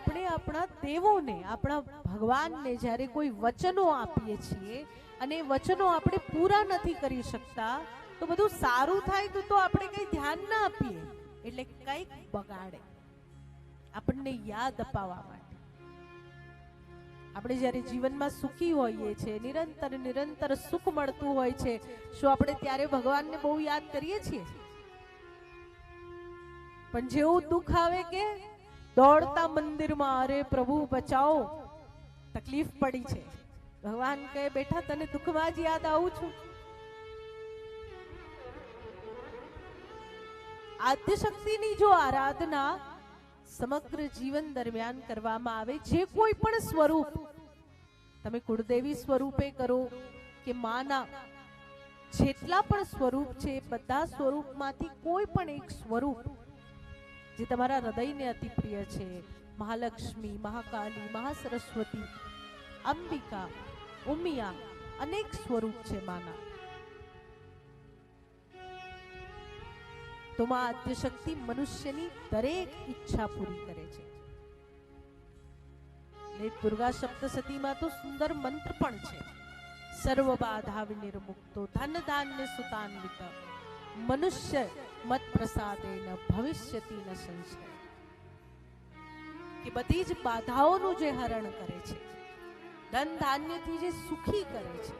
આપણે આપણા દેવોને, આપણા ભગવાનને જ્યારે કોઈ વચનો આપીએ છીએ અને વચનો આપણે પૂરા નથી કરી શકતા, તો બધું સારું થાય તો તો આપણે કંઈ ધ્યાન ના આપીએ. એટલે કંઈક બગાડે. આપણને યાદ અપાવવા માટે. આપણે જ્યારે જીવનમાં સુખી હોઈએ છીએ, નિરંતર નિરંતર સુખ મળતું હોય છે, શું આપણે ત્યારે ભગવાનને બહુ યાદ કરીએ છીએ? પણ જેવું દુઃખ આવે કે દોડતા મંદિરમાં, અરે પ્રભુ બચાવો. તકલીફ પડી છે. ભગવાન કહે બેઠા તને દુઃખમાં જ યાદ આવું છું. આદ્યશક્તિની જો આરાધના સમગ્ર જીવન દરમિયાન કરવામાં આવે, જે કોઈ પણ સ્વરૂપ, તમે કુળદેવી સ્વરૂપે કરો કે માના, જેટલા પણ સ્વરૂપ છે, બધા સ્વરૂપમાંથી કોઈ પણ એક સ્વરૂપ જે તમારા હૃદયને અતિ પ્રિય છે. મહાલક્ષ્મી, મહાકાલી, મહાસરસ્વતી, અંબિકા, ઉમિયા, અનેક સ્વરૂપ છે માના. તો માં આદ્યશક્તિ મનુષ્યની દરેક ઈચ્છા પૂરી કરે છે. ને દુર્ગા સપ્તસતીમાં તો સુંદર મંત્ર પણ છે. સર્વ બાધા વિનિર્મુક્તો, ધન ધાન્ય સુતાન્વિત, મનુષ્ય મત પ્રસાદેન ભવિષ્યતિ ન સંશય. કે બધી જ બાધાઓનું જે હરણ કરે છે, ધન ધાન્યથી જે સુખી કરે છે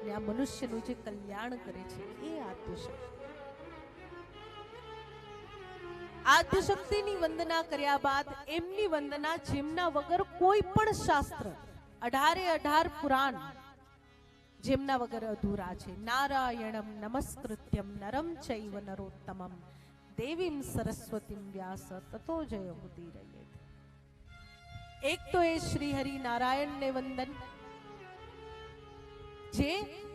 અને આ મનુષ્યનું જે કલ્યાણ કરે છે, એ આત્મશક્તિ. આદ્યશક્તિની વંદના કર્યા બાદ એમની વંદના જેમના વગર કોઈ પણ શાસ્ત્ર અઢારે અઢાર પુરાણ જેમના વગર અધૂરા છે. નારાયણમ નમસ્કૃત્યમ નરમ ચૈવ નરોત્તમમ. દેવીમ સરસ્વતીમ વ્યાસ તતો જય ઉદીરયે. એક તો એ શ્રી હરિ નારાયણને વંદન, જે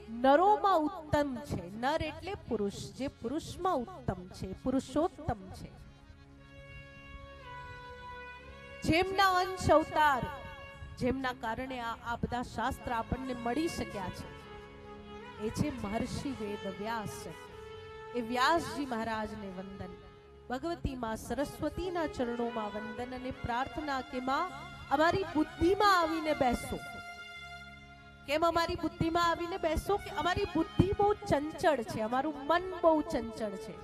નરોમાં ઉત્તમ છે. નર એટલે પુરુષ, જે પુરુષમાં ઉત્તમ છે. પુરુષોત્તમ છે. જેમના અંશ અવતાર જેમના કારણે આ આ બધા શાસ્ત્ર આપણને મળી શક્યા છે. એ છે મહર્ષિ વેદ વ્યાસ. એ વ્યાસજી મહારાજને વંદન. ભગવતી માં સરસ્વતીના ચરણોમાં વંદન અને પ્રાર્થના કે માં અમારી બુદ્ધિમાં આવીને બેસો. કેમ અમારી બુદ્ધિમાં આવીને બેસો કે અમારી બુદ્ધિ બહુ ચંચળ છે, અમારું મન બહુ ચંચળ છે.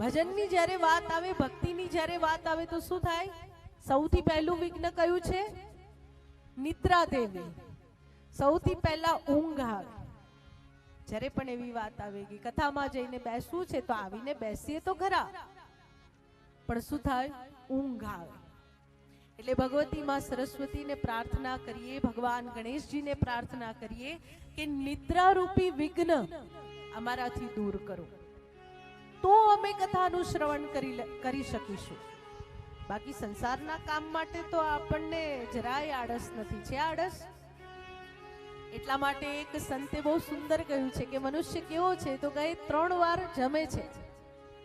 ભજનની જ્યારે વાત આવે, ભક્તિની જ્યારે વાત આવે તો શું થાય? સૌથી પહેલું વિઘ્ન કયું છે? નિદ્રા દેવી સૌથી પહેલા ઊંઘ આવે જ્યારે પણ એવી વાત આવે કે કથામાં જઈને બેસવું છે, તો આવીને બેસીએ તો ખરા. પણ શું થાય? ઊંઘ આવે એટલે ભગવતી માં સરસ્વતીને પ્રાર્થના કરીએ, ભગવાન ગણેશજીને પ્રાર્થના કરીએ કે નિદ્રારૂપી વિઘ્ન અમારાથી દૂર કરો. તો અમે કથાનું શ્રવણ કરી કરી શકીશું. બાકી સંસારના કામ માટે તો આપણને જરાય આળસ નથી, છે આળસ? એટલા માટે એક સંતે બહુ સુંદર કહ્યું છે કે મનુષ્ય કેવો છે તો કહે ત્રણ વાર જમે છે.